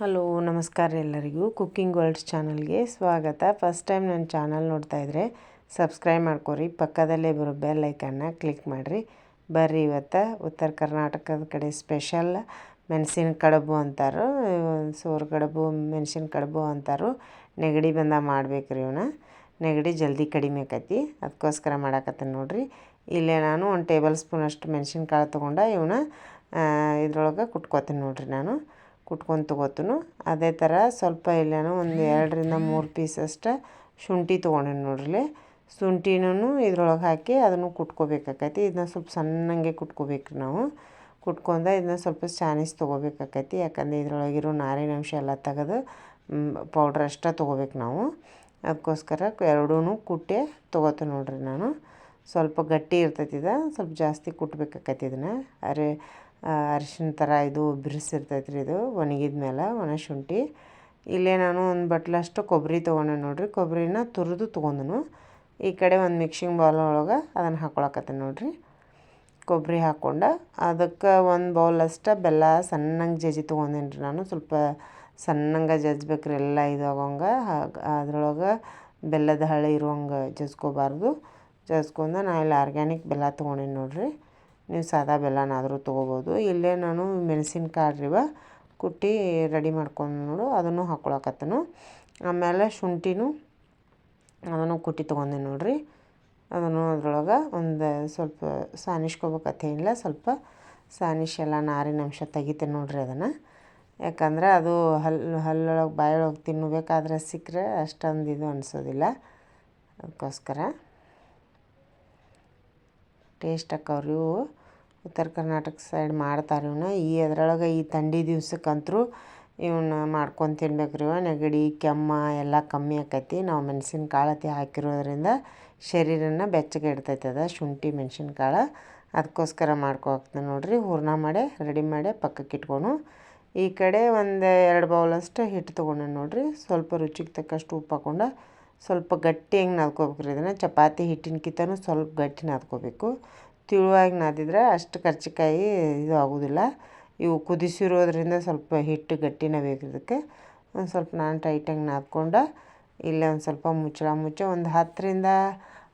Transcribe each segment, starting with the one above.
Hello, ನಮಸ್ಕಾರ ಎಲ್ಲರಿಗೂ. Cooking world's ಚಾನಲ್ಗೆ ಸ್ವಾಗತ. ಫಸ್ಟ್ ಟೈಮ್ ನನ್ನ ಚಾನಲ್ ನೋಡ್ತಾ ಇದ್ದರೆ ಸಬ್ಸ್ಕ್ರೈಬ್ ಮಾಡ್ಕೊರಿ. ಪಕ್ಕದಲ್ಲೇ ಬರೋ ಬೆಲ್ ಐಕನ್ನ ಕ್ಲಿಕ್ ಮಾಡಿರಿ. ಬರ್ರಿ ಇವತ್ತು. ಉತ್ತರ ಕರ್ನಾಟಕದ ಕಡೆ ಸ್ಪೆಷಲ್ ಮೆಣಸಿನ ಕಡುಬು ಅಂತಾರೋ. ಸೋರ್ ಕಡುಬು, ಮೆಣಸಿನ ಕಡುಬು ಅಂತಾರು. ನೆಗಡಿ ಬಂದಾಗ ಮಾಡ್ಬೇಕ್ರಿ ಇವನ್ನ. ನೆಗಡಿ ಜಲ್ದಿ ಕಡಿಮೆ ಆಕೈತಿ. ಅದಕ್ಕೋಸ್ಕರ ಮಾಡಾಕತ್ತೀನಿ ನೋಡ್ರಿ. ಇಲ್ಲೇ ನಾನು ಒಂದು ಟೇಬಲ್ ಸ್ಪೂನ್ ಅಷ್ಟು ಮೆಣಸಿನ್ಕಾಳು ತೊಗೊಂಡು ಇವನ್ನ ಇದ್ರೊಳಗೆ ಕುಟ್ಕೋತೀನಿ ನೋಡ್ರಿ ನಾನು. ಕುಟ್ಕೊಂಡು ತೊಗೋತೀನಿ. ಅದೇ ಥರ ಸ್ವಲ್ಪ ಇಲ್ಲೇನೋ ಒಂದು ಎರಡರಿಂದ ಮೂರು ಪೀಸ್ ಅಷ್ಟು ಶುಂಠಿ ತೊಗೊಂಡೇನಿ ನೋಡ್ರಿ. ಶುಂಠಿನೂ ಇದ್ರೊಳಗೆ ಹಾಕಿ ಅದನ್ನು ಕುಟ್ಕೋಬೇಕಾಕೈತಿ. ಇದನ್ನ ಸ್ವಲ್ಪ ಸಣ್ಣಂಗೆ ಕುಟ್ಕೋಬೇಕು ನಾವು. ಕುಟ್ಕೊಂಡ ಇದನ್ನ ಸ್ವಲ್ಪ ಚಾನಿಸ್ ತೊಗೋಬೇಕಾಕೈತಿ. ಯಾಕಂದರೆ ಇದ್ರೊಳಗಿರೋ ನಾರಿನ ಅಂಶ ಎಲ್ಲ ತೆಗೆದು ಪೌಡ್ರ್ ಅಷ್ಟೇ ತೊಗೋಬೇಕು ನಾವು. ಅದಕ್ಕೋಸ್ಕರ ಎರಡೂ ಕುಟ್ಟೆ ತೊಗೋತೀನಿ ನೋಡ್ರಿ ನಾನು. ಸ್ವಲ್ಪ ಗಟ್ಟಿ ಇರ್ತೈತಿ ಇದು. ಸ್ವಲ್ಪ ಜಾಸ್ತಿ ಕುಟ್ಬೇಕಾಕೈತಿ ಇದನ್ನ. ಅರೆ ಅರಿಶಿನ ಥರ ಇದು ಬಿರುಸಿರ್ತೈತೆ ರೀ ಇದು ಒಣಗಿದ ಮೇಲೆ ಒಣ ಶುಂಠಿ. ಇಲ್ಲೇ ನಾನು ಒಂದು ಬಟ್ಲಷ್ಟು ಕೊಬ್ಬರಿ ತೊಗೊಂಡೆ ನೋಡಿರಿ. ಕೊಬ್ಬರಿನ ತುರಿದು ತೊಗೊಂಡನು. ಈ ಕಡೆ ಒಂದು ಮಿಕ್ಸಿಂಗ್ ಬೌಲ್ ಒಳಗೆ ಅದನ್ನು ಹಾಕ್ಕೊಳಕತ್ತೆ ನೋಡಿರಿ. ಕೊಬ್ಬರಿ ಹಾಕ್ಕೊಂಡು ಅದಕ್ಕೆ ಒಂದು ಬೌಲ್ ಅಷ್ಟು ಬೆಲ್ಲ ಸಣ್ಣಂಗೆ ಜಜ್ಜಿ ತೊಗೊಂಡೇನಿ ರೀ ನಾನು. ಸ್ವಲ್ಪ ಸಣ್ಣಂಗೆ ಜಜ್ಬೇಕ್ರಿ ಎಲ್ಲ ಇದಾಗಂಗೆ ಅದ್ರೊಳಗೆ ಬೆಲ್ಲದ ಹಳೆ ಇರುವಂಗೆ ಜಜ್ಕೋಬಾರ್ದು. ಜಜ್ಕೊಂಡು ನಾ ಇಲ್ಲಿ ಆರ್ಗ್ಯಾನಿಕ್ ಬೆಲ್ಲ ತೊಗೊಂಡೇನಿ ನೋಡ್ರಿ. ನೀವು ಸಾದಾ ಬೆಲ್ಲನಾದರೂ ತೊಗೋಬೋದು. ಇಲ್ಲೇ ನಾನು ಮೆಣಸಿನ್ಕಾಯಿ ಕುಟ್ಟಿ ರೆಡಿ ಮಾಡ್ಕೊಂಡು ನೋಡು, ಅದನ್ನು ಹಾಕ್ಕೊಳಕತ್ತನು ಆಮೇಲೆ ಶುಂಠಿನೂ ಅದನ್ನು ಕುಟ್ಟಿ ತೊಗೊಂಡೆ ನೋಡಿರಿ. ಅದನ್ನು ಅದ್ರೊಳಗೆ ಒಂದು ಸ್ವಲ್ಪ ಸಾನಿಸ್ಕೋಬೇಕತ್ತೇನಿಲ್ಲ ಸ್ವಲ್ಪ ಸಾನಿಶ್ ಎಲ್ಲ ನಾರಿನ ಅಂಶ ತೆಗಿತೇನೆ ನೋಡ್ರಿ ಅದನ್ನು. ಯಾಕಂದ್ರೆ ಅದು ಹಲ್ಲು ಹಲ್ಲೊಳಗೆ ಬಾಯೊಳಗೆ ತಿನ್ನಬೇಕಾದ್ರೆ ಸಿಕ್ಕರೆ ಅಷ್ಟೊಂದು ಇದು ಅನಿಸೋದಿಲ್ಲ. ಅದಕ್ಕೋಸ್ಕರ ಟೇಸ್ಟ್ ಹಾಕವ್ರಿ ಇವು ಉತ್ತರ ಕರ್ನಾಟಕ ಸೈಡ್ ಮಾಡ್ತಾರೆ ಇವನ್ನ ಈ ಅದ್ರೊಳಗೆ ಈ ಥಂಡಿ ದಿವ್ಸಕ್ಕಂತೂ ಇವನ್ನ ಮಾಡ್ಕೊಂಡು ತಿನ್ಬೇಕು ರೀ ನೆಗಡಿ, ಕೆಮ್ಮ ಎಲ್ಲ ಕಮ್ಮಿ ಆಕೈತಿ. ನಾವು ಮೆಣಸಿನ್ಕಾಳು ಅತಿ ಹಾಕಿರೋದ್ರಿಂದ ಶರೀರನ ಬೆಚ್ಚಗೆ ಇಡ್ತೈತೆ ಅದು. ಶುಂಠಿ ಮೆಣಸಿನ್ಕಾಳು ಅದಕ್ಕೋಸ್ಕರ ಮಾಡ್ಕೊ ನೋಡಿರಿ. ಹೂರ್ಣ ಮಾಡಿ, ರೆಡಿ ಮಾಡಿ ಪಕ್ಕಕ್ಕೆ ಇಟ್ಕೊಂಡು ಈ ಕಡೆ ಒಂದು ಎರಡು ಬೌಲಷ್ಟು ಹಿಟ್ಟು ತೊಗೊಂಡೆ ನೋಡಿರಿ. ಸ್ವಲ್ಪ ರುಚಿಗೆ ತಕ್ಕಷ್ಟು ಉಪ್ಪು ಹಾಕೊಂಡು ಸ್ವಲ್ಪ ಗಟ್ಟಿ ಹೆಂಗೆ ನಾದ್ಕೋಬೇಕ್ರಿ ಇದನ್ನು. ಚಪಾತಿ ಹಿಟ್ಟಿನಕಿಂತನೂ ಸ್ವಲ್ಪ ಗಟ್ಟಿ ನಾದ್ಕೋಬೇಕು. ತಿಳುವಾಗಿ ನಾದಿದ್ರೆ ಅಷ್ಟು ಕರ್ಚಿಕಾಯಿ ಇದು ಆಗೋದಿಲ್ಲ. ಇವು ಕುದಿಸಿರೋದ್ರಿಂದ ಸ್ವಲ್ಪ ಹಿಟ್ಟು ಗಟ್ಟಿನೇ ಬೇಕು ಇದಕ್ಕೆ ಒಂದು ಸ್ವಲ್ಪ ನಾನು ಟೈಟಾಗಿ ನಾದ್ಕೊಂಡು ಇಲ್ಲೇ ಒಂದು ಸ್ವಲ್ಪ ಮುಚ್ಚಳ ಮುಚ್ಚ ಒಂದು ಹತ್ತರಿಂದ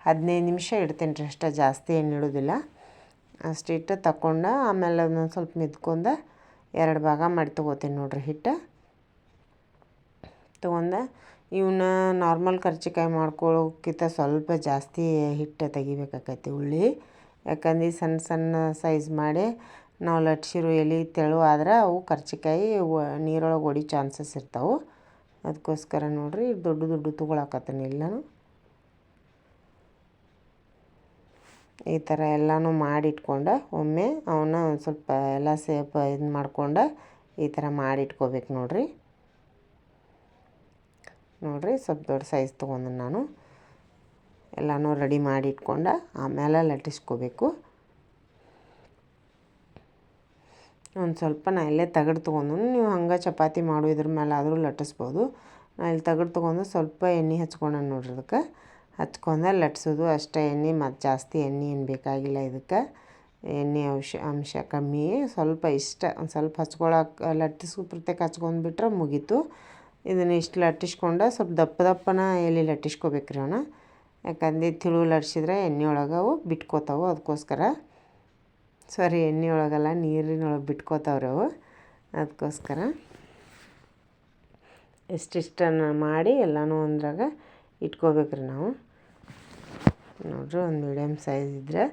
ಹದಿನೈದು ನಿಮಿಷ ಇಡ್ತೀನಿ ರೀ ಅಷ್ಟೇ, ಜಾಸ್ತಿ ಏನು ಇಡೋದಿಲ್ಲ. ಅಷ್ಟಿಟ್ಟು ತಗೊಂಡು ಆಮೇಲೆ ಅದನ್ನೊಂದು ಸ್ವಲ್ಪ ಮಿದ್ಕೊಂಡು ಎರಡು ಭಾಗ ಮಾಡಿ ತೊಗೋತೀನಿ ನೋಡ್ರಿ ಹಿಟ್ಟು. ತೊಗೊಂಡು ಇವನ್ನ ನಾರ್ಮಲ್ ಕರ್ಚಿಕಾಯಿ ಮಾಡ್ಕೊಳ್ಳೋಕ್ಕಿಂತ ಸ್ವಲ್ಪ ಜಾಸ್ತಿ ಹಿಟ್ಟು ತೆಗಿಬೇಕಾಕೈತಿ ಉಳ್ಳಿ. ಯಾಕಂದ್ರೆ ಸಣ್ಣ ಸಣ್ಣ ಸೈಜ್ ಮಾಡಿ ನಾವು ಲಟ್ಸಿರೋ ಎಲೆ, ತೆಳು ಆದ್ರೆ ಅವು ಕರ್ಚಿಕಾಯಿ ನೀರೊಳಗೆ ಒಡಿ ಚಾನ್ಸಸ್ ಇರ್ತಾವೆ. ಅದಕ್ಕೋಸ್ಕರ ನೋಡಿರಿ ದೊಡ್ಡ ದೊಡ್ಡ ತೊಗೊಳಕತ್ತೀನಿ ಎಲ್ಲನೂ ಈ ಥರ ಎಲ್ಲನೂ ಮಾಡಿಟ್ಕೊಂಡು ಒಮ್ಮೆ ಅವನ್ನ ಒಂದು ಸ್ವಲ್ಪ ಎಲ್ಲ ಸೇಪ್ ಇದು ಮಾಡ್ಕೊಂಡು ಈ ಥರ ಮಾಡಿಟ್ಕೋಬೇಕು ನೋಡ್ರಿ. ನೋಡಿರಿ ಸ್ವಲ್ಪ ದೊಡ್ಡ ಸೈಜ್ ತೊಗೊಂಡು ನಾನು. ಎಲ್ಲನೂ ರೆಡಿ ಮಾಡಿ ಇಟ್ಕೊಂಡು ಆಮೇಲೆ ಲಟ್ಟಿಸ್ಕೋಬೇಕು. ಒಂದು ಸ್ವಲ್ಪ ನಾ ಇಲ್ಲೇ ತಗಡು ತೊಗೊಂಡು, ನೀವು ಹಂಗೆ ಚಪಾತಿ ಮಾಡೋ ಇದ್ರ ಮೇಲೆ ಆದರೂ ಲಟ್ಟಿಸ್ಬೋದು. ನಾ ಇಲ್ಲಿ ತಗಡು ತೊಗೊಂಡು ಸ್ವಲ್ಪ ಎಣ್ಣೆ ಹಚ್ಕೊಂಡೆ ನೋಡ್ರಿ ಅದಕ್ಕೆ. ಹಚ್ಕೊಂಡೆ ಲಟ್ಸೋದು ಅಷ್ಟೇ ಎಣ್ಣೆ, ಮತ್ತು ಜಾಸ್ತಿ ಎಣ್ಣೆ ಏನು ಬೇಕಾಗಿಲ್ಲ ಇದಕ್ಕೆ. ಎಣ್ಣೆ ಅಂಶ ಅಂಶ ಕಮ್ಮಿ, ಸ್ವಲ್ಪ ಇಷ್ಟ, ಒಂದು ಸ್ವಲ್ಪ ಹಚ್ಕೊಳಕ್ಕೆ ಲಟ್ಟಿಸು ಪ್ರತ್ಯೇಕ ಹಚ್ಕೊಂಡ್ಬಿಟ್ರೆ ಮುಗೀತು. ಇದನ್ನು ಇಷ್ಟು ಲಟ್ಟಿಸ್ಕೊಂಡು ಸ್ವಲ್ಪ ದಪ್ಪ ದಪ್ಪನ ಎಲೆ ಲಟ್ಟಿಸ್ಕೋಬೇಕ್ರಿ ಅವನ್ನ ಲಡ್ಸಿದ್ರೆ ಎಣ್ಣೆ ಒಳಗೆ ಅವು ಬಿಟ್ಕೋತಾವೆ ಅದಕ್ಕೋಸ್ಕರ. ಸಾರಿ ಎಣ್ಣೆ ಒಳಗೆಲ್ಲ ನೀರಿನೊಳಗೆ ಬಿಟ್ಕೋತಾವ್ರಿ ಅವು ಅದಕ್ಕೋಸ್ಕರ. ಇಷ್ಟಿಷ್ಟನ್ನು ಮಾಡಿ ಎಲ್ಲನೂ ಒಂದ್ರಾಗ ಇಟ್ಕೋಬೇಕ್ರಿ ನಾವು. ನೋಡ್ರಿ, ಒಂದು ಮೀಡಿಯಮ್ ಸೈಜ್ ಇದ್ರೆ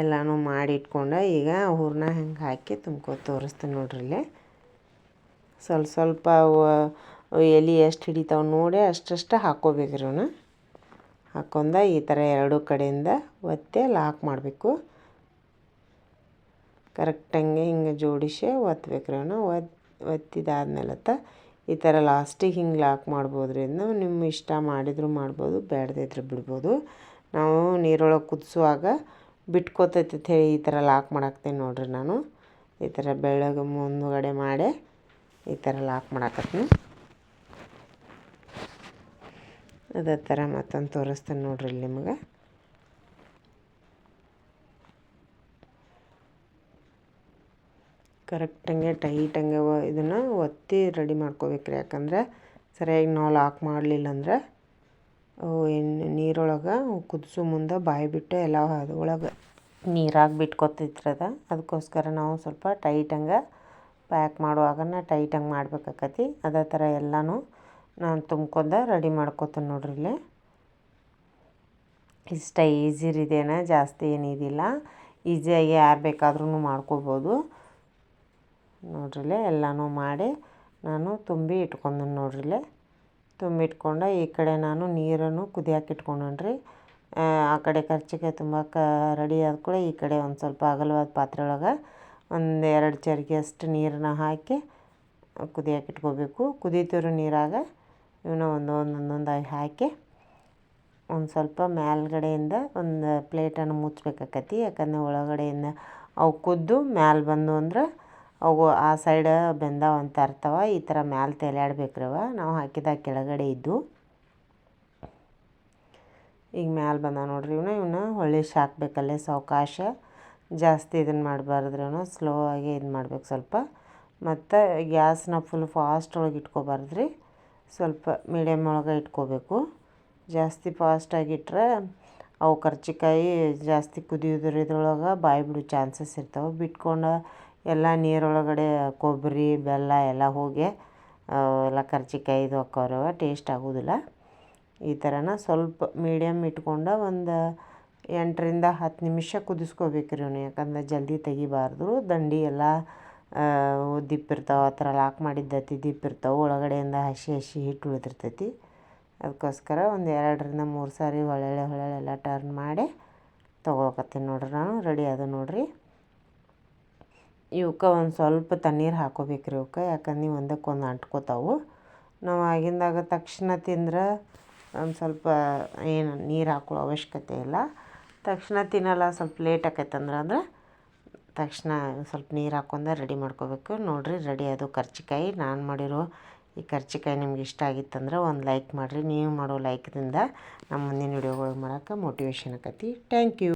ಎಲ್ಲನೂ ಮಾಡಿ ಇಟ್ಕೊಂಡು ಈಗ ಹೂರ್ಣ ಹೆಂಗೆ ಹಾಕಿ ತುಂಬ್ಕೊ ತೋರಿಸ್ತೀನಿ ನೋಡ್ರಿ ಇಲ್ಲಿ. ಸ್ವಲ್ಪ ಸ್ವಲ್ಪ ಎಲೆ ಎಷ್ಟು ಹಿಡಿತಾವೆ ನೋಡಿ ಅಷ್ಟಷ್ಟು ಹಾಕ್ಕೋಬೇಕ್ರಿ ಅವನ್ನ ಹಾಕ್ಕೊಂಡ ಈ ಥರ ಎರಡು ಕಡೆಯಿಂದ ಒತ್ತೆ ಲಾಕ್ ಮಾಡಬೇಕು. ಕರೆಕ್ಟಂಗೆ ಹಿಂಗೆ ಜೋಡಿಸಿ ಒತ್ತಬೇಕ್ರಿ ಅವನ್ನ ಒತ್, ಒತ್ತಿದಾದ್ಮೇಲತ್ತ ಈ ಥರ ಲಾಸ್ಟಿಗೆ ಹಿಂಗೆ ಲಾಕ್ ಮಾಡ್ಬೋದ್ರಿಂದ ನಿಮ್ಮ ಇಷ್ಟ ಮಾಡಿದರೂ ಮಾಡ್ಬೋದು, ಬೇಡದಿದ್ರೆ ಬಿಡ್ಬೋದು. ನಾವು ನೀರೊಳಗೆ ಕುದಿಸುವಾಗ ಬಿಟ್ಕೋತೈತಿ ಹೇಳಿ ಈ ಥರ ಲಾಕ್ ಮಾಡಾಕ್ತೀನಿ ನೋಡ್ರಿ ನಾನು. ಈ ಥರ ಬೆಳ್ಳಗೆ ಮುಂದುಗಡೆ ಮಾಡಿ ಈ ಥರ ಲಾಕ್ ಮಾಡಾಕತ್ತೀನಿ. ಅದೇ ಥರ ಮತ್ತೊಂದು ತೋರಿಸ್ತೀನಿ ನೋಡ್ರಿ ಇಲ್ಲಿ ನಿಮಗೆ. ಕರೆಕ್ಟಂಗೆ ಟೈಟಂಗೆ ಇದನ್ನು ಒತ್ತಿ ರೆಡಿ ಮಾಡ್ಕೋಬೇಕ್ರಿ. ಯಾಕಂದ್ರೆ ಸರಿಯಾಗಿ ನಾವು ಲಾಕ್ ಮಾಡಲಿಲ್ಲ ಅಂದ್ರೆ ಎಣ್ಣೆ, ನೀರೊಳಗೆ ಕುದಿಸೋ ಮುಂದೆ ಬಾಯಿ ಬಿಟ್ಟು ಎಲ್ಲ ಅದ್ರೊಳಗೆ ನೀರಾಗಿ ಬಿಟ್ಕೊತೈತ್ರದ ಅದಕ್ಕೋಸ್ಕರ ನಾವು ಸ್ವಲ್ಪ ಟೈಟಂಗೆ ಪ್ಯಾಕ್ ಮಾಡುವಾಗನ ಟೈಟಂಗೆ ಮಾಡ್ಬೇಕಾಕತಿ. ಅದೇ ಥರ ಎಲ್ಲನೂ ನಾನು ತುಂಬ್ಕೊಂಡ ರೆಡಿ ಮಾಡ್ಕೊತೀನಿ ನೋಡ್ರಿ ಇಲ್ಲಿ. ಇಷ್ಟ ಈಸಿರಿದೇನ ಜಾಸ್ತಿ ಏನಿದಿಲ್ಲ ಈಸಿಯಾಗಿ ಯಾರು ಬೇಕಾದ್ರೂ ಮಾಡ್ಕೋಬೋದು. ನೋಡ್ರಿಲೆ ಎಲ್ಲನೂ ಮಾಡಿ ನಾನು ತುಂಬಿ ಇಟ್ಕೊಂಡೀನಿ ತುಂಬಿ ಇಟ್ಕೊಂಡು ಈ ಕಡೆ ನಾನು ನೀರನ್ನು ಕುದಿಯಾಕೆ ಇಟ್ಕೊಂಡ್ರಿ ಆ ಕಡೆ ಖರ್ಚಿಗೆ ತುಂಬ ಕ, ರೆಡಿ ಆದ ಕೂಡ ಈ ಕಡೆ ಒಂದು ಸ್ವಲ್ಪ ಅಗಲವಾದ ಪಾತ್ರೆ ಒಳಗೆ ಒಂದು ಎರಡು ಚರಿಗೆ ಅಷ್ಟು ನೀರನ್ನು ಹಾಕಿ ಕುದಿಯಾಕೆ ಇಟ್ಕೋಬೇಕು. ಕುದೀತಿರೋ ನೀರಾಗ ಇವನ್ನ ಒಂದೊಂದು ಒಂದೊಂದಾಗಿ ಹಾಕಿ ಒಂದು ಸ್ವಲ್ಪ ಮೇಲ್ಗಡೆಯಿಂದ ಒಂದು ಪ್ಲೇಟನ್ನು ಮುಚ್ಚಬೇಕಾಕತಿ. ಯಾಕಂದ್ರೆ ಒಳಗಡೆಯಿಂದ ಅವು ಕುದ್ದು ಮ್ಯಾಲೆ ಬಂದು ಅಂದ್ರೆ ಅವು ಆ ಸೈಡ ಬೆಂದಾವ ಅಂತ ಈ ಥರ ಮ್ಯಾಲೆ ಅವ. ನಾವು ಹಾಕಿದ ಕೆಳಗಡೆ ಇದ್ದು ಈಗ ಮ್ಯಾಲೆ ಬಂದ ನೋಡ್ರಿ ಇವನ್ನ. ಇವನ್ನ ಹೊಳ್ಳಿ ಹಾಕ್ಬೇಕಲ್ಲೇ ಸಾವಕಾಶ. ಜಾಸ್ತಿ ಇದನ್ನು ಮಾಡಬಾರ್ದ್ರೂ ಸ್ಲೋ ಆಗಿ ಇದು ಮಾಡ್ಬೇಕು ಸ್ವಲ್ಪ. ಮತ್ತು ಗ್ಯಾಸ್ನ ಫುಲ್ ಫಾಸ್ಟ್ ಒಳಗೆ ಇಟ್ಕೋಬಾರ್ದ್ರಿ. ಸ್ವಲ್ಪ ಮೀಡಿಯಮ್ ಒಳಗೆ ಇಟ್ಕೋಬೇಕು. ಜಾಸ್ತಿ ಫಾಸ್ಟಾಗಿ ಇಟ್ರೆ ಅವು ಕರ್ಚಿಕಾಯಿ ಜಾಸ್ತಿ ಕುದಿಯೋದ್ರ ಇದ್ರೊಳಗೆ ಬಾಯಿ ಬಿಡೋ ಚಾನ್ಸಸ್ ಇರ್ತಾವೆ. ಬಿಟ್ಕೊಂಡು ಎಲ್ಲ ನೀರೊಳಗಡೆ ಕೊಬ್ಬರಿ, ಬೆಲ್ಲ ಎಲ್ಲ ಹೋಗಿ ಎಲ್ಲ ಕರ್ಚಿಕಾಯಿ ಇದು ಹಾಕವ್ರವ ಟೇಸ್ಟ್ ಆಗೋದಿಲ್ಲ. ಈ ಥರನ ಸ್ವಲ್ಪ ಮೀಡಿಯಮ್ ಇಟ್ಕೊಂಡು ಒಂದು ಎಂಟರಿಂದ ಹತ್ತು ನಿಮಿಷ ಕುದಿಸ್ಕೋಬೇಕ್ರಿ ಅವ್ನು. ಯಾಕಂದ್ರೆ ಜಲ್ದಿ ತೆಗಿಬಾರ್ದು. ದಂಡಿ ಎಲ್ಲ ದಿಪ್ಪಿರ್ತಾವೆ ಆ ಥರ ಲಾಕ್ ಮಾಡಿದ್ದತಿ ದಿಪ್ಪಿರ್ತಾವೆ ಒಳಗಡೆಯಿಂದ ಹಸಿ ಹಸಿ ಹಿಟ್ಟು ಉಳಿದಿರ್ತೈತಿ. ಅದಕ್ಕೋಸ್ಕರ ಒಂದು ಎರಡರಿಂದ ಮೂರು ಸಾರಿ ಹೊಳೆಳೆ ಎಲ್ಲ ಟರ್ನ್ ಮಾಡಿ ತೊಗೊಳಕತ್ತೀನಿ ನೋಡ್ರಿ ನಾನು ರೆಡಿ ಅದು ನೋಡ್ರಿ. ಇವಕ್ಕೆ ಒಂದು ಸ್ವಲ್ಪ ತಣ್ಣೀರು ಹಾಕೋಬೇಕ್ರಿ ಇವಕ್ಕೆ, ಯಾಕಂದ್ರೆ ನೀವು ಒಂದಕ್ಕೊಂದು ಅಂಟ್ಕೋತಾವು. ನಾವು ಆಗಿಂದಾಗ ತಕ್ಷಣ ತಿಂದ್ರೆ ಒಂದು ಸ್ವಲ್ಪ ಏನು ನೀರು ಹಾಕೊಳ್ಳೋ ಅವಶ್ಯಕತೆ ಇಲ್ಲ. ತಕ್ಷಣ ತಿನ್ನಲ್ಲ, ಸ್ವಲ್ಪ ಲೇಟ್ ಆಕೈತಂದ್ರೆ ಅಂದ್ರೆ ತಕ್ಷಣ ಸ್ವಲ್ಪ ನೀರು ಹಾಕ್ಕೊಂಡು ರೆಡಿ ಮಾಡ್ಕೋಬೇಕು. ನೋಡಿರಿ ರೆಡಿ ಅದು ಕರ್ಚಿಕಾಯಿ. ನಾನು ಮಾಡಿರೋ ಈ ಕರ್ಚಿಕಾಯಿ ನಿಮ್ಗೆ ಇಷ್ಟ ಆಗಿತ್ತಂದ್ರೆ ಒಂದು ಲೈಕ್ ಮಾಡಿರಿ. ನೀವು ಮಾಡೋ ಲೈಕ್ದಿಂದ ನಮ್ಮ ಮುಂದಿನ ವೀಡಿಯೋಗಳು ಮಾಡೋಕೆ ಮೋಟಿವೇಶನ್ ಆಕತಿ. Thank you